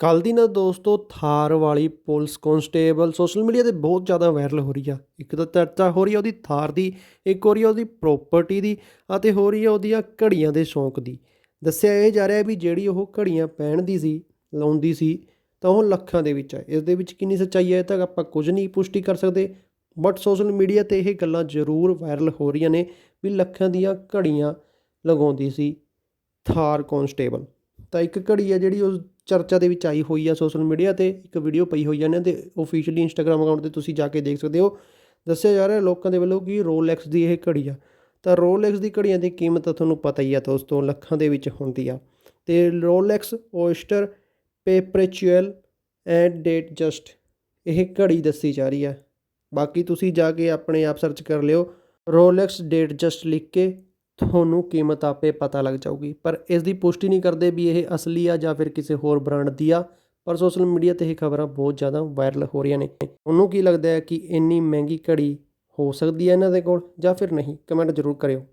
ਕੱਲ੍ਹ ਦੀ ਨਾ ਦੋਸਤੋ, ਥਾਰ ਵਾਲੀ ਪੁਲਿਸ ਕਨਸਟੇਬਲ ਸੋਸ਼ਲ ਮੀਡੀਆ 'ਤੇ ਬਹੁਤ ਜ਼ਿਆਦਾ ਵਾਇਰਲ ਹੋ ਰਹੀ ਆ। ਇੱਕ ਤਾਂ ਚਰਚਾ ਹੋ ਰਹੀ ਆ ਉਹਦੀ ਥਾਰ ਦੀ, ਇੱਕ ਹੋ ਰਹੀ ਆ ਉਹਦੀ ਪ੍ਰੋਪਰਟੀ ਦੀ ਅਤੇ ਹੋ ਰਹੀ ਆ ਉਹਦੀਆਂ ਘੜੀਆਂ ਦੇ ਸ਼ੌਂਕ ਦੀ। ਦੱਸਿਆ ਇਹ ਜਾ ਰਿਹਾ ਵੀ ਜਿਹੜੀ ਉਹ ਘੜੀਆਂ ਪਹਿਨਦੀ ਸੀ, ਲਾਉਂਦੀ ਸੀ, ਤਾਂ ਉਹ ਲੱਖਾਂ ਦੇ ਵਿੱਚ ਹੈ ਇਸ ਦੇ ਵਿੱਚ ਕਿੰਨੀ ਸੱਚਾਈ ਹੈ ਇਹ ਤਾਂ ਆਪਾਂ ਕੁਝ ਨਹੀਂ ਪੁਸ਼ਟੀ ਕਰ ਸਕਦੇ ਬਟ ਸੋਸ਼ਲ ਮੀਡੀਆ ਤੇ ਇਹ ਗੱਲਾਂ ਜ਼ਰੂਰ ਵਾਇਰਲ ਹੋ ਰਹੀਆਂ ਨੇ ਵੀ ਲੱਖਾਂ ਦੀਆਂ ਘੜੀਆਂ ਲਗਾਉਂਦੀ ਸੀ ਥਾਰ ਕਨਸਟੇਬਲ। ਤਾਂ ਇੱਕ ਘੜੀ ਹੈ ਜਿਹੜੀ ਉਸ ਚਰਚਾ ਦੇ ਵਿੱਚ ਆਈ ਹੋਈ ਆ ਸੋਸ਼ਲ ਮੀਡੀਆ ਤੇ, ਇੱਕ ਵੀਡੀਓ ਪਈ ਹੋਈ ਆ ਇਹਨਾਂ ਦੇ ਆਫੀਸ਼ੀਅਲੀ ਇੰਸਟਾਗ੍ਰam ਅਕਾਊਂਟ ਤੇ ਤੁਸੀਂ ਜਾ ਕੇ ਦੇਖ ਸਕਦੇ ਹੋ। ਦੱਸਿਆ ਜਾ ਰਿਹਾ ਲੋਕਾਂ ਦੇ ਵੱਲੋਂ ਕਿ ਰੋਲੈਕਸ ਦੀ ਇਹ ਘੜੀ ਆ। ਤਾਂ ਰੋਲੈਕਸ ਦੀ ਘੜੀਆਂ ਦੀ ਕੀਮਤ ਤੁਹਾਨੂੰ ਪਤਾ ਹੀ ਆ ਦੋਸਤੋ, ਲੱਖਾਂ ਦੇ ਵਿੱਚ ਹੁੰਦੀ ਆ। ਤੇ Rolex Oyster Perpetual and date just ਇਹ ਘੜੀ ਦੱਸੀ ਜਾ ਰਹੀ ਆ। ਬਾਕੀ ਤੁਸੀਂ ਜਾ ਕੇ ਆਪਣੇ ਆਪ ਸਰਚ ਕਰ ਲਿਓ। ਰੋਲੈਕਸ ਡੇਟ ਜਸਟ ਲਿਖ ਕੇ ਤੁਹਾਨੂੰ ਕੀਮਤ ਆਪੇ ਪਤਾ ਲੱਗ ਜਾਊਗੀ। ਪਰ ਇਸ ਦੀ ਪੁਸ਼ਟੀ ਨਹੀਂ ਕਰਦੇ ਵੀ ਇਹ ਅਸਲੀ ਆ ਜਾਂ ਫਿਰ ਕਿਸੇ ਹੋਰ ਬ੍ਰਾਂਡ ਦੀ ਆ। ਪਰ ਸੋਸ਼ਲ ਮੀਡੀਆ ਤੇ ਇਹ ਖਬਰਾਂ ਬਹੁਤ ਜ਼ਿਆਦਾ ਵਾਇਰਲ ਹੋ ਰਹੀਆਂ ਨੇ। ਉਹਨੂੰ ਕੀ ਲੱਗਦਾ ਹੈ ਕਿ ਇੰਨੀ ਮਹਿੰਗੀ ਘੜੀ ਹੋ ਸਕਦੀ ਹੈ ਇਹਨਾਂ ਦੇ ਕੋਲ ਜਾਂ ਫਿਰ ਨਹੀਂ? ਕਮੈਂਟ ਜ਼ਰੂਰ ਕਰਿਓ।